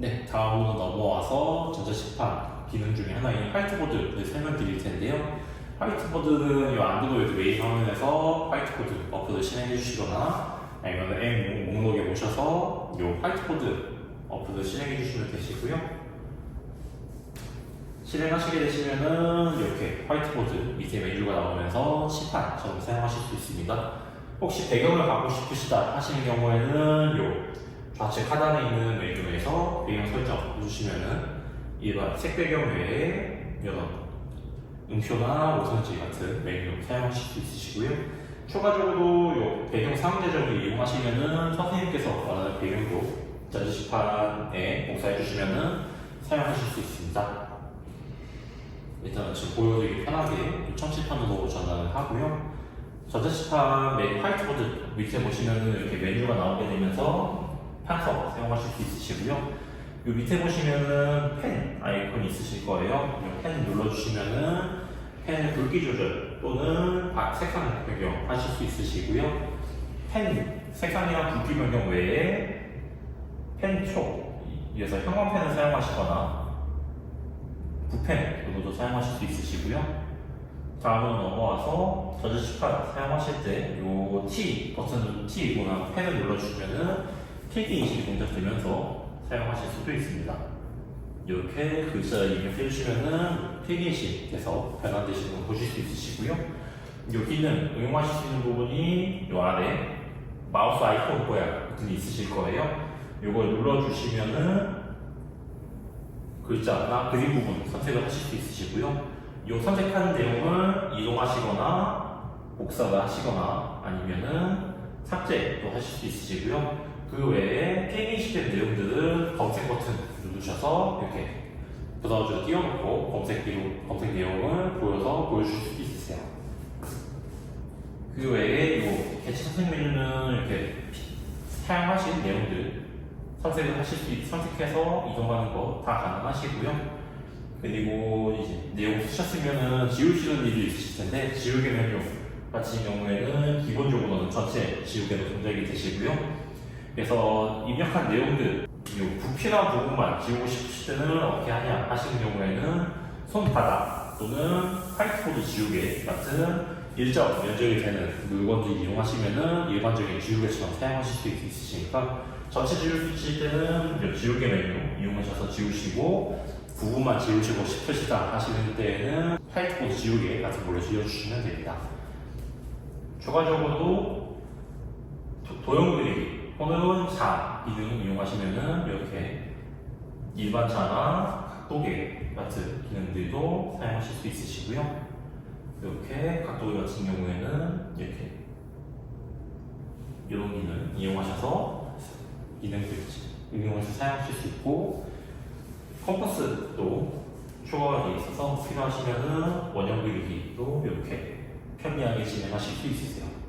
네, 다음으로 넘어와서 전자식판 기능 중에 하나인 화이트보드를 설명드릴 텐데요. 화이트보드는 이 안드로이드 메인 화면에서 화이트보드 어플을 실행해 주시거나 아니면 M 목록에 오셔서 이 화이트보드 어플을 실행해 주시면 되시고요. 실행하시게 되시면은 이렇게 화이트보드 밑에 메뉴가 나오면서 시판처럼 사용하실 수 있습니다. 혹시 배경을 바꾸고 싶으시다 하시는 경우에는 요 좌측 하단에 있는 메뉴에서 배경 설정 해주시면은 일반 색 배경 외에 이런 음표나 오선지 같은 메뉴 사용하실 수 있으시고요. 추가적으로 요 배경 상대적을 이용하시면은 선생님께서 원하는 배경도 전지시판에 복사해 주시면은 사용하실 수 있습니다. 일단 지금 보여드리기 편하게 청치판으로 전환을 하고요. 전자시판 메인 화이트보드 밑에 보시면은 이렇게 메뉴가 나오게 되면서 판서 사용하실 수 있으시고요. 요 밑에 보시면은 펜 아이콘이 있으실 거예요. 이펜 눌러주시면은 펜 굵기 조절 또는 바- 색상 변경 하실 수 있으시고요. 펜 색상이랑 굵기 변경 외에 펜촉 이어서 형광펜을 사용하시거나 붓펜 정도도 사용하실 수 있으시고요. 다음으로 넘어와서 전자식판 사용하실 때 요 T 버튼 T 이거나 펜을 눌러주시면은 필기 인식이 동작되면서 사용하실 수도 있습니다. 이렇게 글자 입력해 주시면은 필기 인식에서 변환되시는 걸 보실 수 있으시고요. 요 기능 응용하실 수 있는 부분이 요 아래 마우스 아이콘 모양 버튼이 있으실 거예요. 요걸 눌러주시면은 글자나 그림 부분 선택을 하실 수 있으시고요. 이 선택한 내용을 이동하시거나 복사를 하시거나 아니면은 삭제도 하실 수 있으시고요. 그 외에 폐기시된 내용들은 검색 버튼 누르셔서 이렇게 브라우저에 띄워놓고 검색 기록, 검색 내용을 보여서 보여주실 수 있으세요. 그 외에 이 개체 선택 메뉴는 이렇게 사용하신 내용들 선택을 하실 수 있, 선택해서 이동하는 거 다 가능하시고요. 그리고 이제 내용 쓰셨으면은 지우시는 일이 있으실 텐데 지우개 메뉴 같은 경우에는 기본적으로는 전체 지우개로 동작이 되시고요. 그래서 입력한 내용들 이 불필요한 부분만 지우고 싶으실 때는 어떻게 하냐 하시는 경우에는 손바닥 또는 화이트보드 지우개 같은 일정 면적이 되는 물건들 이용하시면은 일반적인 지우개처럼 사용하실 수 있으시니까 전체 지우실 때는 이 지우개 메뉴 이용하셔서 지우시고 부분만 지우시고 싶으시다 하시는 때에는 화이트보드 지우개 같은 걸로 지워주시면 됩니다. 추가적으로 도- 도형 그리기 또는 자 기능 이용하시면은 이렇게 일반 자나 각도계 같은 기능들도 사용하실 수 있으시고요. 이렇게 각도계 같은 경우에는 이렇게 이런 기능 이용하셔서 기능들 응용해서 사용하실 수 있고 컴퍼스도 되어 있어서 필요하시면은 원형 그리기도 이렇게 편리하게 진행하실 수 있으세요.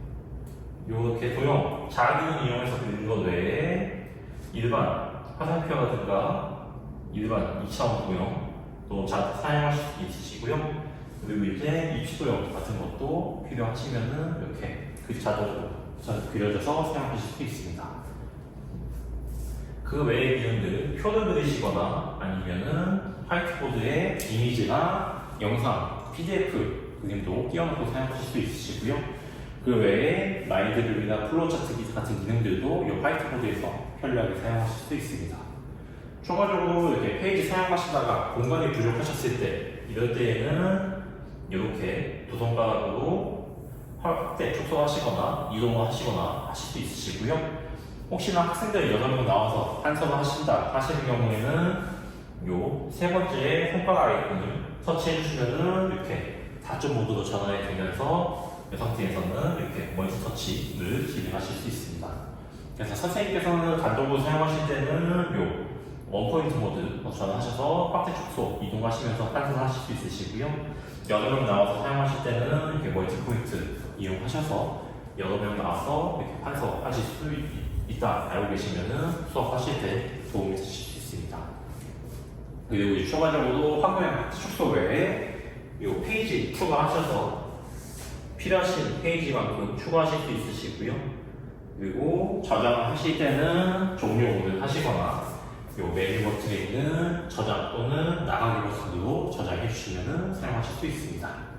이렇게 도형 자기능 이용해서 그리는 것 외에 일반 화살표라든가 일반 2차원 도형 또 자, 사용하실 수 있으시고요. 그리고 이제 입시 도형 같은 것도 필요하시면은 이렇게 그 자동으로 그려져서 사용하실 수 있습니다. 그 외의 기능들 표를 그리시거나 아니면은 화이트보드에 이미지나 영상, PDF 그림도 띄워놓고 사용하실 수 있으시고요. 그 외에 라인 드립이나 플로우 차트 기 같은 기능들도 이 화이트보드에서 편리하게 사용하실 수 있습니다. 추가적으로 이렇게 페이지 사용하시다가 공간이 부족하셨을 때 이럴 때에는 이렇게 도선가락으로 확대 축소하시거나 이동을 하시거나 하실 수 있으시고요. 혹시나 학생들 여러 명 나와서 한서를 하신다 하시는 경우에는 요 세 번째 손가락 아이콘을 터치해 주시면은 이렇게 다점 모드로 전환이 되면서 이 상태에서는 이렇게 머니터 터치를 진행하실 수 있습니다. 그래서 선생님께서는 단독으로 사용하실 때는 요 원포인트 모드 전환하셔서 확대 축소 이동하시면서 판단하실 수 있으시고요. 여러 명 나와서 사용하실 때는 이렇게 멀티 포인트 이용하셔서 여러 명 나와서 이렇게 판서하실 수 있- 있다 알고 계시면은 수업하실 때 도움이 되실 수 있습니다. 그리고 추가적으로 화면 축소 외에 이 페이지 추가하셔서 필요하신 페이지만큼 추가하실 수 있으시고요. 그리고 저장을 하실 때는 종료를 하시거나 요 메뉴 버튼에 있는 저장 또는 나가기 버튼으로 저장해 주시면 사용하실 수 있습니다.